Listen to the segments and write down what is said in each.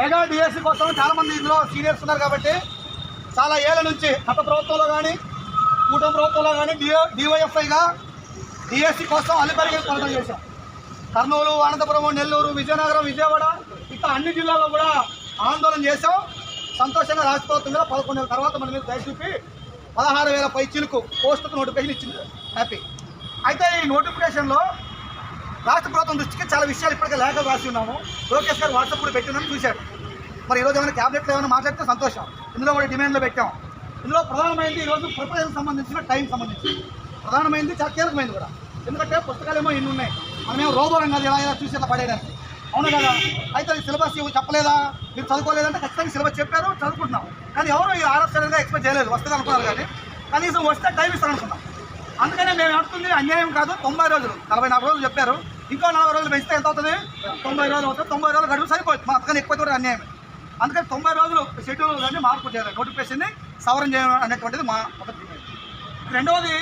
Mega DSC కోసం చాలామంది ఇందులో సీనియర్స్ ఉన్నారు కాబట్టి చాలా ఏళ్ళ నుంచి గత ప్రభుత్వంలో కానీ కూటమి ప్రభుత్వంలో కానీ డిఓ డివైఎఫ్ఐగా డిఎస్సి కోసం అల్లిపరిగి పోరాటం చేశాం. కర్నూలు అనంతపురం నెల్లూరు విజయనగరం విజయవాడ ఇట్లా అన్ని జిల్లాల్లో కూడా ఆందోళన చేశాం. సంతోషంగా రాష్ట్ర ప్రభుత్వం మీద పదకొండు నెలల తర్వాత మన మీద దయచూపి పదహారు వేల పై చిలుకు పోస్టుకు నోటిఫికేషన్ ఇచ్చింది. హ్యాపీ అయితే ఈ నోటిఫికేషన్లో రాష్ట్ర ప్రభుత్వం దృష్టికి చాలా విషయాలు ఇప్పటికే లేఖలు రాసి ఉన్నాము. లోకేష్ గారు వాట్సాప్ కూడా పెట్టిందని చూశాడు మరి ఈరోజు ఏమైనా క్యాబినెట్లో ఏమైనా మాట్లాడితే సంతోషం. ఇందులో కూడా డిమాండ్లో పెట్టాం. ఇందులో ప్రధానమైనది ఈరోజు ప్రిపరేషన్ సంబంధించిన టైం సంబంధించి ప్రధానమైనది చాలా కీలకమైనది కూడా. ఎందుకంటే పుస్తకాలు ఏమో ఎన్ని ఉన్నాయి. మనమేమో రోబోరం కాదు ఎలా ఎలా చూసి ఇలా పడేయడానికి. అవును కదా? అయితే అది సిలబస్ ఇవి చెప్పలేదా? మీరు చదువుకోలేదంటే ఖచ్చితంగా సిలబస్ చెప్పారు చదువుకుంటున్నాం. కానీ ఎవరు ఈ ఆర్ఎఫ్సీగా ఎక్స్పెక్ట్ చేయలేదు. వస్తుంది అనుకున్నారు కానీ కనీసం వస్తే టైం ఇస్తారు అనుకున్నాం అందుకనే మేము అడుగుతుంది అన్యాయం కాదు. తొంభై రోజులు. నలభై నాలుగు రోజులు చెప్పారు. ఇంకో నలభై రోజులు పెంచితే ఎంత అవుతుంది? తొంభై రోజులు అవుతుంది. తొంభై రోజులు గడువు సరిపోతుంది. మా అందుకని ఎక్కువ కూడా అన్యాయం. అందుకని తొంభై రోజులు షెడ్యూల్ కానీ మార్పు చేయాలి. నోటిఫికేషన్ని సవరణ చేయడం అనేటువంటిది మా ఒక. రెండవది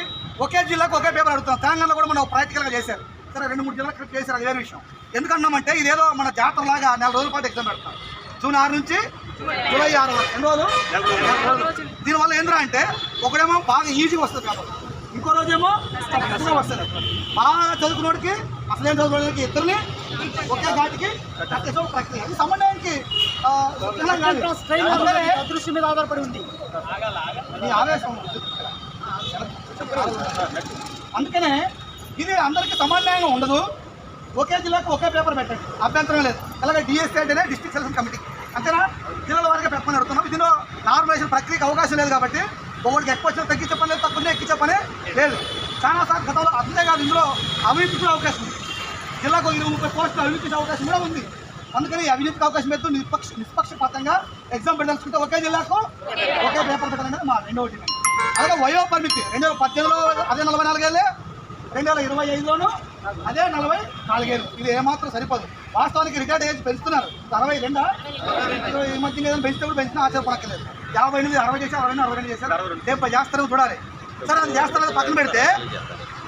ఒకే జిల్లాకు ఒకే పేపర్ అడుగుతాం తెలంగాణలో కూడా మనం ప్రాక్టికల్గా చేశారు. సరే రెండు మూడు జిల్లాలకు చేశారు. అది వేరే విషయం. ఎందుకన్నామంటే ఇదేదో మన జాతరలాగా నెల రోజుల పాటు ఎగ్జామ్ పెడతాం. జూన్ ఆరు నుంచి జూలై ఆరు వరకు. ఎన్ని రోజులు. దీనివల్ల ఏంద్రా అంటే ఒకడేమో బాగా ఈజీగా వస్తుంది కాబట్టి ఇంకో రోజేమో వస్తుంది బాగా చదువుకున్నోడికి అసలేం చదువుకోవడానికి ఇద్దరిని ఒకే ఘాటికి ప్రక్రియ. ఇది సమన్వయానికి మీద ఆధారపడి ఉంది. నీ ఆవేశం అందుకనే ఇది అందరికీ సమన్వయంగా ఉండదు. ఒకే జిల్లాకు ఒకే పేపర్ పెట్టండి. అభ్యంతరం లేదు. అలాగే డిఎస్సీ అంటేనే డిస్ట్రిక్ట్ సెలక్షన్ కమిటీ అంతేనా? జిల్లాల వారిగా పెట్టమని అడుగుతున్నాం. దీనిలో నార్మలైజేషన్ ప్రక్రియకి అవకాశం లేదు కాబట్టి ఒకరికి ఎక్కువ వచ్చిన తగ్గించే పని లేదు తక్కువ ఎక్కించే పని లేదు. చాలా సార్లు గతంలో అంతే కాదు ఇందులో అవినీతికి కూడా అవకాశం ఉంది. జిల్లాకు ఇరవై ముప్పై పోస్టులు అవినీతికి అవకాశం కూడా ఉంది. అందుకని అవినీతికి అవకాశం ఎత్తు నిష్పక్ష నిష్పక్షపాతంగా ఎగ్జామ్ పెట్టాల్సుకుంటే ఒకే జిల్లాకు ఒకే పేపర్ పెట్టాలనేది మా రెండవ డిమాండ్ అలాగే వయో పరిమితి రెండు వేల పద్దెనిమిదిలో అదే నలభై నాలుగేళ్ళే రెండు వేల ఇరవై ఐదులోను అదే నలభై నాలుగేళ్ళు ఇది ఏమాత్రం సరిపోదు. వాస్తవానికి రికార్డ్ ఏజ్ పెంచుతున్నారు. అరవై రెండా? ఈ మధ్య ఏదైనా పెంచితే కూడా పెంచినా ఆశ్చర్యపడక్కర్లేదు. యాభై ఎనిమిది అరవై చేశారు అరవై అరవై రెండు చేశారు. డెబ్బై చేస్తారో చూడాలి. సరే అది చేస్తారో పక్కన పెడితే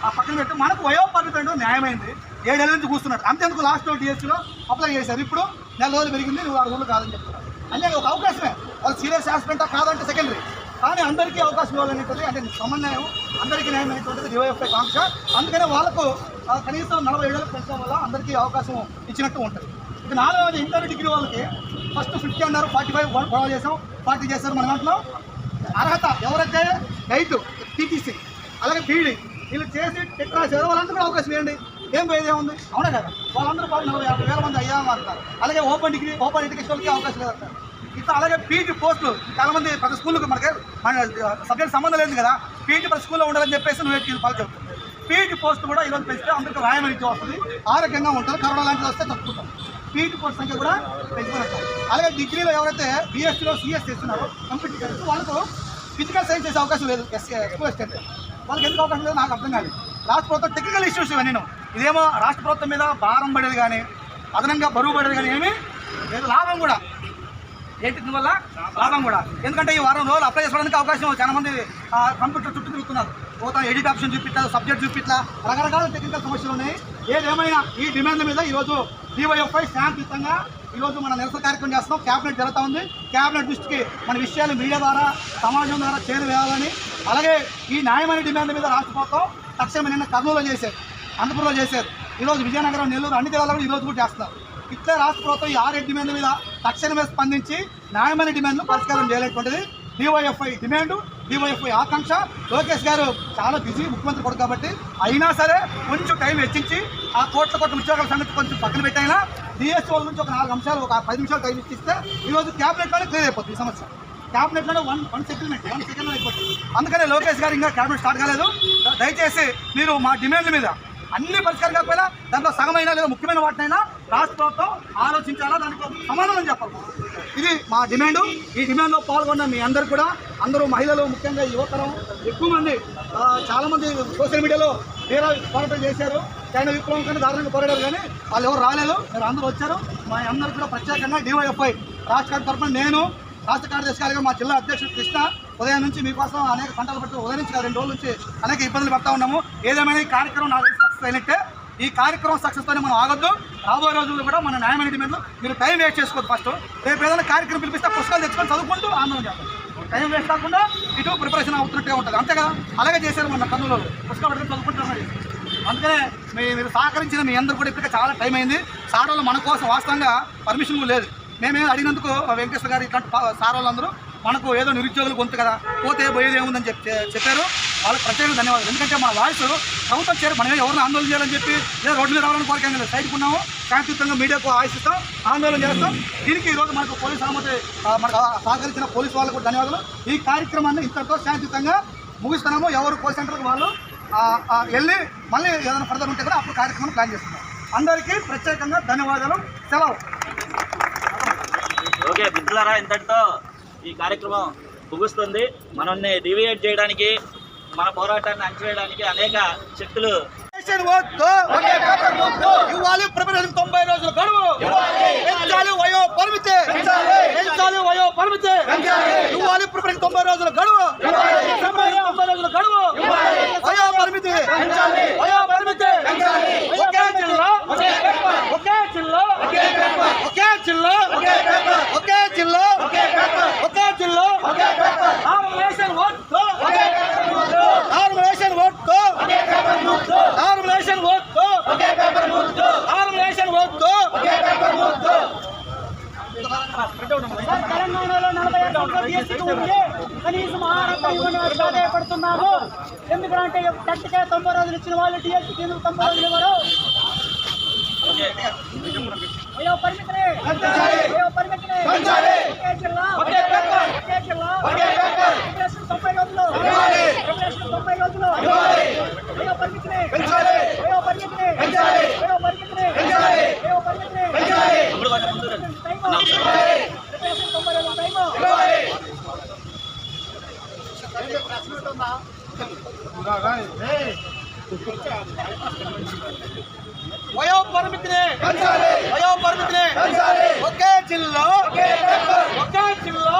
ఆ పక్కన పెడితే మనకు వయో పరిమితి ఏంటో న్యాయమైంది. ఏడేళ్ళ నుంచి కూర్చున్నాడు అంతేందుకు లాస్ట్ డిఎస్సీలో అప్లై చేశారు. ఇప్పుడు నెల రోజులు పెరిగింది నువ్వు ఆరు రోజులు కాదని చెప్తున్నారు. అంటే ఒక అవకాశమే. వాళ్ళు సీరియస్ ఆస్పెక్టా కాదంటే సెకండరీ కానీ అందరికీ అవకాశం ఇవ్వాలనేది అంటే సమన్వయం అందరికీ న్యాయం అనేటువంటిది డివైఎఫ్ఐ కాంక్ష. అందుకనే వాళ్ళకు కనీసం నలభై ఏళ్ళకి పెంచడం వల్ల అందరికీ అవకాశం ఇచ్చినట్టు ఉంటుంది. ఇక నాలుగవది ఇంటర్ డిగ్రీ వాళ్ళకి ఫస్ట్ ఫిఫ్టీ అన్నారు ఫార్టీ ఫైవ్ గొడవ చేసాం ఫార్టీ చేశారు మన దాంట్లో అర్హత ఎవరైతే రైతు టీటీసీ అలాగే బీడీ వీళ్ళు చేసి టెక్ రాశారు వాళ్ళందరూ కూడా అవకాశం ఇవ్వండి. ఏం పోయేదే ఉంది? అవునా కదా? వాళ్ళందరూ పాటు నలభై యాభై వేల మంది అయ్యా అంటారు. అలాగే ఓపెన్ డిగ్రీ ఓపెన్ ఎడ్యుకేషన్కి అవకాశం లేదంటారు. ఇట్లా అలాగే పీజీ పోస్టులు చాలా మంది ప్రతి స్కూల్కి మనకి మన సబ్జెక్ట్ సంబంధం లేదు కదా పీటీ ప్రతి స్కూల్లో ఉండాలని చెప్పేసి నువ్వు ఎక్కి పాలు చెప్తుంది పీజీ పోస్ట్ కూడా ఈరోజు పెంచితే అందరికీ వ్యాయామం ఇచ్చి వస్తుంది. ఆరోగ్యంగా ఉంటుంది కరోనా లాంటిది వస్తే తప్పుకుంటాం పీజీ కోర్స్ సంఖ్య కూడా పెంచుకోవచ్చు అలాగే డిగ్రీలో ఎవరైతే బీఎస్సీలో సిఎస్ చేస్తున్నారో కంప్యూటర్ చేస్తూ వాళ్ళకు ఫిజికల్ సైన్స్ చేసే అవకాశం లేదు ఎస్సీ ఎక్కువ వాళ్ళకి ఎందుకు అవకాశం లేదు? నాకు అర్థం కాదు రాష్ట్ర ప్రభుత్వం టెక్నికల్ ఇష్యూస్ ఇవన్నీ ఇదేమో రాష్ట్ర ప్రభుత్వం మీద భారం పడేది కానీ అదనంగా బరువు పడేది కానీ ఏమి లేదు. లాభం కూడా. ఏంటి వల్ల లాభం కూడా. ఎందుకంటే ఈ వారం రోజులు అప్లై చేసుకోవడానికి అవకాశం చాలా మంది కంప్యూటర్ చుట్టూ తిరుగుతున్నారు. పోతా ఎడిట్ ఆప్షన్ చూపిట్లా సబ్జెక్ట్ చూపిట్లా రకరకాల టెక్నికల్ సమస్యలు ఉన్నాయి. ఏదేమైనా ఈ డిమాండ్ మీద ఈరోజు డివైఎఫ్ఐ శాంతియుతంగా ఈరోజు మన నిరసన కార్యక్రమం చేస్తున్నాం. క్యాబినెట్ జరుగుతూ ఉంది. క్యాబినెట్ దృష్టికి మన విషయాలు మీడియా ద్వారా సమాజం ద్వారా చేరవేయాలని అలాగే ఈ న్యాయమైన డిమాండ్ మీద రాష్ట్ర ప్రభుత్వం తక్షణమే నిన్న కర్నూలులో చేశారు. అనంతపురంలో చేశారు. ఈరోజు విజయనగరం నెల్లూరు అన్ని జిల్లాలో కూడా ఈరోజు కూడా చేస్తున్నారు. ఇట్లా రాష్ట్ర ప్రభుత్వం ఈ ఆరు డిమాండ్ మీద తక్షణమే స్పందించి న్యాయమైన డిమాండ్ను పరిష్కారం చేయలేటువంటిది డివైఎఫ్ఐ డిమాండ్ డివైఎఫ్ఐ ఆకాంక్ష. లోకేష్ గారు చాలా బిజీ ముఖ్యమంత్రి కొడుకు కాబట్టి అయినా సరే కొంచెం టైం వెచ్చించి ఆ కోట్ల కోట్ల ఉద్యోగాల సంగతి కొంచెం పక్కన పెట్టైనా డిఎస్సీ వాళ్ళ నుంచి ఒక నాలుగు అంశాలు ఒక పది నిమిషాలు టైం ఇచ్చిస్తే ఈరోజు క్యాబినెట్లోనే క్లియర్ అయిపోతుంది ఈ సమస్య. క్యాబినెట్లోనే వన్ వన్ సెటిల్మెంట్ వన్ సెకండ్లో అయిపోతుంది. అందుకనే లోకేష్ గారు ఇంకా క్యాబినెట్ స్టార్ట్ కాలేదు. దయచేసి మీరు మా డిమాండ్ల మీద అన్ని పరిష్కారం కాకపోయినా దాంట్లో సగమైనా లేదా ముఖ్యమైన వాటినైనా రాష్ట్ర ప్రభుత్వం ఆలోచించాలా? దానికి సమాధానం చెప్పాలి. ఇది మా డిమాండ్. ఈ డిమాండ్లో పాల్గొన్న మీ అందరు కూడా అందరూ మహిళలు ముఖ్యంగా యువతరం ఎక్కువ మంది చాలామంది సోషల్ మీడియాలో తీరా పోరాటం చేశారు. చైనా విప్లవం కానీ దారుణంగా పోరాడారు కానీ వాళ్ళు ఎవరు రాలేదు. మీరు అందరూ వచ్చారు. మా అందరూ కూడా ప్రత్యేకంగా డివైఎఫ్ఐ రాష్ట్ర తరఫున నేను రాష్ట్ర కార్యదర్శి గారిగా మా జిల్లా అధ్యక్షుడు కృష్ణ ఉదయం నుంచి మీకోసం అనేక పంటలు పట్టి ఉదయం నుంచి రెండు రోజుల నుంచి అనేక ఇబ్బందులు పడతా ఉన్నాము. ఏదేమైనా ఈ కార్యక్రమం నాకు సక్సెస్ అయినట్టే ఈ కార్యక్రమం సక్సెస్తోనే మనం ఆగొద్దు. రాబోయే రోజుల్లో కూడా మన న్యాయమైన డిమాండ్లు మీరు టైం వేస్ట్ చేసుకోవద్దు ఫస్ట్. రేపు ఏదైనా కార్యక్రమం పిలిపిస్తే పుస్తకాలు తెచ్చుకొని చదువుకుంటూ ఆందోళన చేస్తాం టైం వేస్ట్ కాకుండా ఇటు ప్రిపరేషన్ అవుతున్నట్టుగా ఉంటుంది. అంతే కదా? అలాగే చేశారు మన కన్నులో పుస్తకాలు పట్టుకొని చదువుకుంటున్నారు అందుకనే మీ మీరు సహకరించిన మీ అందరూ కూడా ఇప్పటికే చాలా టైం అయింది. సార్ వాళ్ళు మన కోసం వాస్తవంగా పర్మిషన్ లేదు. మేమే అడిగినందుకు వెంకటేశ్వర గారు ఇట్లాంటి సార్ వాళ్ళందరూ మనకు ఏదో నిరుద్యోగులు గొంతు కదా పోతే పోయేది ఏముందని చెప్పి చెప్పారు. వాళ్ళకి ప్రత్యేక ధన్యవాదాలు. ఎందుకంటే మన వాయిస్ ప్రభుత్వం చేరు మనం ఎవరిని ఆందోళన చేయాలని చెప్పి లేదా రోడ్డు మీద రావాలని కోరిక లేదు. సైడ్కి ఉన్నాము శాంతియుతంగా మీడియాకు ఆశిస్తాం ఆందోళన చేస్తాం. దీనికి ఈరోజు మనకు పోలీసు అనుమతి మనకు సహకరించిన పోలీస్ వాళ్ళకు ధన్యవాదాలు. ఈ కార్యక్రమాన్ని ఇంతటితో శాంతియుతంగా ముగిస్తున్నాము. ఎవరు కోల్ సెంటర్కి వాళ్ళు వెళ్ళి మళ్ళీ ఏదైనా ఫర్దర్ ఉంటే కూడా అప్పుడు కార్యక్రమం ప్లాన్ చేస్తున్నాం. అందరికీ ప్రత్యేకంగా ధన్యవాదాలు. సెలవు. ఓకే మిత్రులారా ఇంతటితో ఈ కార్యక్రమం ముగుస్తుంది. మనల్ని డివియేట్ చేయడానికి మన పోరాటాన్ని అణచివేయడానికి అనేక శక్తులు. ఇవ్వాలి ప్రిపరేషన్ తొంభై రోజుల గడువు. పెంచాలి వయో పరిమితి. పెంచాలి. వయో పరిమితి. ఇవ్వాలి ప్రిపరేషన్ తొంభై రోజుల గడువు. తొంభై రోజుల గడువు. వయో పరిమితి వయో పరిమితి ఒకే జిల్లా ఒకే జిల్లా ఒకే జిల్లా ఒకే జిల్లా ఒకే జిల్లా నామినేషన్ వద్దు నామినేషన్ వద్దు నామినేషన్ వద్దు నామినేషన్ వద్దు సార్, తెలంగాణలో నలభై ఐదు సంవత్సరాల DSC ఉంది కనీసం ఆహారం ఇవ్వని వారు బాధపడుతున్నారు ఎందుకంటే టెట్కే తొంభై రోజులు ఇచ్చిన వాళ్ళు డిఎస్సి కేంద్రం తొంభై రోజులు ఇవ్వరు. అయ్యో పరిమితిని. అయ్యో పరిమితిని. ఒకే జిల్లా. ఒకే జిల్లా. రిజర్వేషన్ తొంభై రోజులు. తొంభై రోజులు అయ్యో పరిమితిని అయ్యో పరిమితిని అయ్యో పరిమితిని అయ్యో పరిమితిని ఇప్పుడు కొంచెం ముందు రండి. టైము రిజర్వేషన్ తొంభై రోజులు టైము వయో పరిమితిని వయో పరిమితిని ఒకే జిల్లా. ఒకే జిల్లా.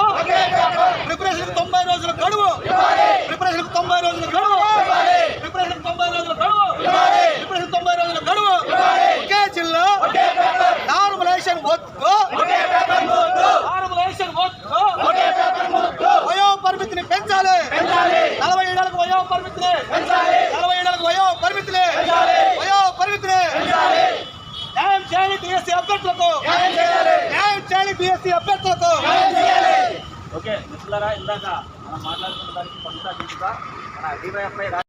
ప్రిపరేషన్ తొంభై రోజుల గడువు. ప్రిపరేషన్ తొంభై రోజుల గడువు. ప్రిపరేషన్ తొంభై రోజుల గడువు ప్రిపరేషన్ తొంభై రోజుల గడువు ఒకే జిల్లా నార్మలైజేషన్ వద్దు నార్మలైజేషన్ వద్దు వయో పరిమితిని పెంచాలి నలభై ఏళ్ళకు వయో పరిమితిని నలభై ఏళ్ళకు వయో పరిమితిని వయో పరిమితిని న్యాయం చేయాలి డిఎస్సీ అభ్యర్థులకు న్యాయం చేయాలి. డిఎస్సీ అభ్యర్థులకు. ఓకే మిత్రులారా ఇందాక మనం మాట్లాడుకున్న దానికి కొంత మన డివైఎఫ్ఐ